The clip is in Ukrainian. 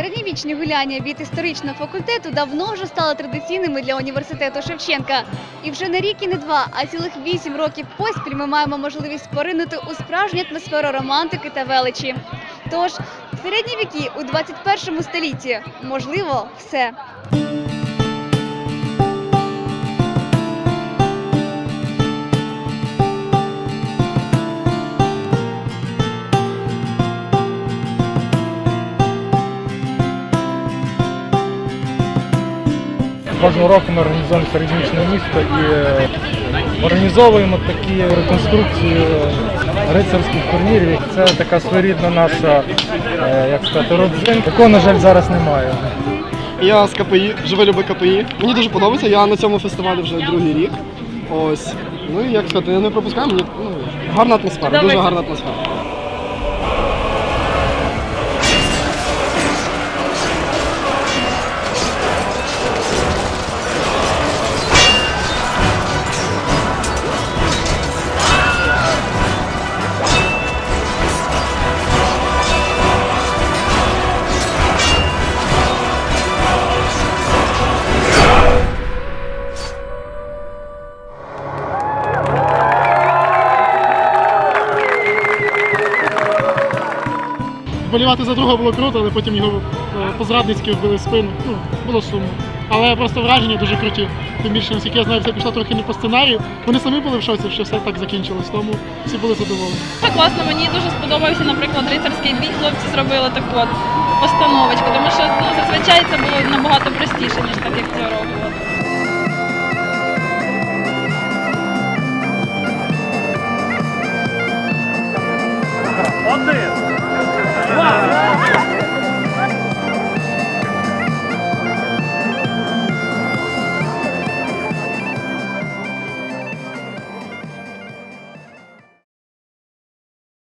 Середньовічні гуляння від історичного факультету давно вже стали традиційними для університету Шевченка. І вже не рік і не два, а цілих вісім років поспіль ми маємо можливість поринути у справжню атмосферу романтики та величі. Тож, середні віки у 21 столітті можливо все. Кожного року ми організовуємо середньовічне місто і е, організовуємо такі реконструкції е, рицарських турнірів. Це така своєрідна наша, е, як сказати, родзинка, якого, на жаль, зараз немає. Я з КПІ, живе люби КПІ. Мені дуже подобається, я на цьому фестивалі вже другий рік. Ось. Ну і як сказати, я не пропускаю, мені ну, гарна атмосфера, дуже гарна атмосфера. Вболівати за друга було круто, але потім його е, по-зрадницьки вбили в спину. Ну, було сумно. Але просто враження дуже круті. Тим більше, наскільки я знаю, все пішло трохи не по сценарію. Вони самі були в шоці, що все так закінчилось, тому всі були задоволені. Дуже класно, мені дуже сподобався, наприклад, рицарський бій. Хлопці зробили таку от постановочку, тому що ну, зазвичай це було набагато простіше, ніж так, як цього року.